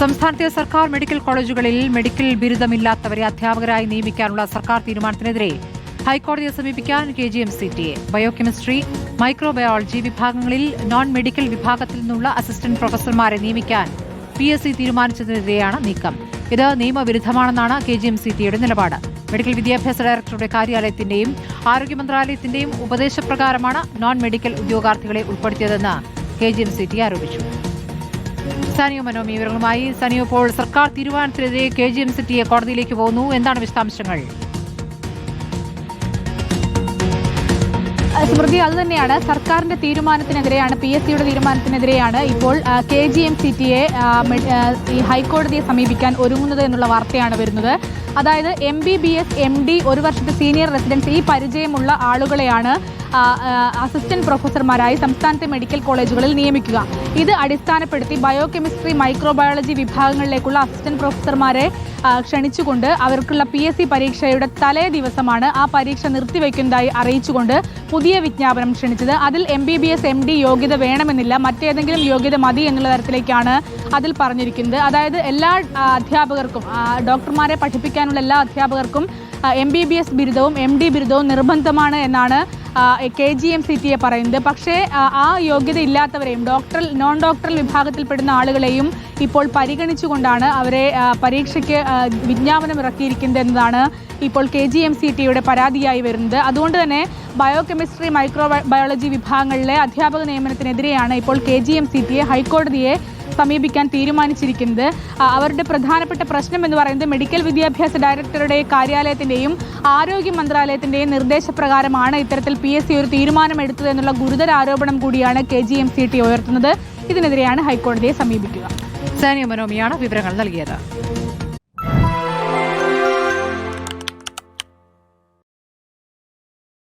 സംസ്ഥാനത്തെ സർക്കാർ മെഡിക്കൽ കോളേജുകളിൽ മെഡിക്കൽ ബിരുദമില്ലാത്തവരെ അധ്യാപകരായി നിയമിക്കാനുള്ള സർക്കാർ തീരുമാനത്തിനെതിരെ ഹൈക്കോടതിയെ സമീപിക്കാൻ K G M C T A. Biochemistry microbiology വിഭാഗങ്ങളിൽ നോൺ മെഡിക്കൽ വിഭാഗത്തിൽ നിന്നുള്ള അസിസ്റ്റന്റ് പ്രൊഫസർമാരെ നിയമിക്കാൻ പി എസ് സി തീരുമാനിച്ചതിനെതിരെയാണ് നീക്കം. ഇത് നിയമവിരുദ്ധമാണെന്നാണ് കെ ജി എം സി ടിയുടെ നിലപാട്. മെഡിക്കൽ വിദ്യാഭ്യാസ ഡയറക്ടറുടെ കാര്യാലയത്തിന്റെയും ആരോഗ്യ മന്ത്രാലയത്തിന്റെയും ഉപദേശപ്രകാരമാണ് നോൺ മെഡിക്കൽ ഉദ്യോഗാർത്ഥികളെ ഉൾപ്പെടുത്തിയതെന്ന് K G M C T ആരോപിച്ചു. സാനിയോ മനോമി വിവരങ്ങളുമായി സനിയോ ഇപ്പോൾ സർക്കാർ തീരുമാനത്തിനെതിരെ കെ ജി എം സിറ്റിയെ കോടതിയിലേക്ക് പോകുന്നു. എന്താണ് വിശദാംശങ്ങൾ? സ്മൃതി അത് തന്നെയാണ്. സർക്കാരിന്റെ തീരുമാനത്തിനെതിരെയാണ് പി എസ് സിയുടെ തീരുമാനത്തിനെതിരെയാണ് ഇപ്പോൾ K G M C T A ഈ ഹൈക്കോടതിയെ സമീപിക്കാൻ ഒരുങ്ങുന്നത് എന്നുള്ള വാർത്തയാണ് വരുന്നത്. അതായത് M B B S M D ഒരു വർഷത്തെ സീനിയർ റെസിഡൻസ് ഈ പരിചയമുള്ള ആളുകളെയാണ് അസിസ്റ്റന്റ് പ്രൊഫസർമാരായി സംസ്ഥാനത്തെ മെഡിക്കൽ കോളേജുകളിൽ നിയമിക്കുക. ഇത് അടിസ്ഥാനപ്പെടുത്തി ബയോകെമിസ്ട്രി മൈക്രോബയോളജി വിഭാഗങ്ങളിലേക്കുള്ള അസിസ്റ്റന്റ് പ്രൊഫസർമാരെ ക്ഷണിച്ചുകൊണ്ട് അവർക്കുള്ള പി എസ് സി പരീക്ഷയുടെ തലേ ദിവസമാണ് ആ പരീക്ഷ നിർത്തിവെക്കുന്നതായി അറിയിച്ചുകൊണ്ട് പുതിയ വിജ്ഞാപനം ക്ഷണിച്ചത്. അതിൽ M B B S M D യോഗ്യത വേണമെന്നില്ല. മറ്റേതെങ്കിലും യോഗ്യത മതി എന്നുള്ള തരത്തിലേക്കാണ് അതിൽ പറഞ്ഞിരിക്കുന്നത്. അതായത് എല്ലാ അധ്യാപകർക്കും ഡോക്ടർമാരെ പഠിപ്പിക്കാനുള്ള എല്ലാ അധ്യാപകർക്കും എം ബി ബി എസ് ബിരുദവും എം ഡി ബിരുദവും നിർബന്ധമാണ് എന്നാണ് K G M C T A പറയുന്നത്. പക്ഷേ ആ, യോഗ്യത ഇല്ലാത്തവരെയും ഡോക്ടർ നോൺ ഡോക്ടറൽ വിഭാഗത്തിൽപ്പെടുന്ന ആളുകളെയും ഇപ്പോൾ പരിഗണിച്ചുകൊണ്ടാണ് അവരെ പരീക്ഷയ്ക്ക് വിജ്ഞാപനം ഇറക്കിയിരിക്കുന്നത് എന്നതാണ് ഇപ്പോൾ കെ ജി എം സി ടിയുടെ പരാതിയായി വരുന്നത്. അതുകൊണ്ട് തന്നെ ബയോ കെമിസ്ട്രി മൈക്രോ ബയോളജി വിഭാഗങ്ങളിലെ അധ്യാപക നിയമനത്തിനെതിരെയാണ് ഇപ്പോൾ K G M C T A ഹൈക്കോടതിയെ സമീപിക്കാൻ തീരുമാനിച്ചിരിക്കുന്നത്. അവരുടെ പ്രധാനപ്പെട്ട പ്രശ്നം എന്ന് പറയുന്നത് മെഡിക്കൽ വിദ്യാഭ്യാസ ഡയറക്ടറുടെ കാര്യാലയത്തിന്റെയും ആരോഗ്യ മന്ത്രാലയത്തിന്റെയും നിർദ്ദേശപ്രകാരമാണ് ഇത്തരത്തിൽ പി എസ് സി ഒരു തീരുമാനമെടുത്തത് എന്നുള്ള ഗുരുതര ആരോപണം കൂടിയാണ് K G M C T ഉയർത്തുന്നത്. ഇതിനെതിരെയാണ് ഹൈക്കോടതിയെ സമീപിക്കുക. സാനിയ മനോമിയാണ് വിവരങ്ങൾ നൽകിയത്.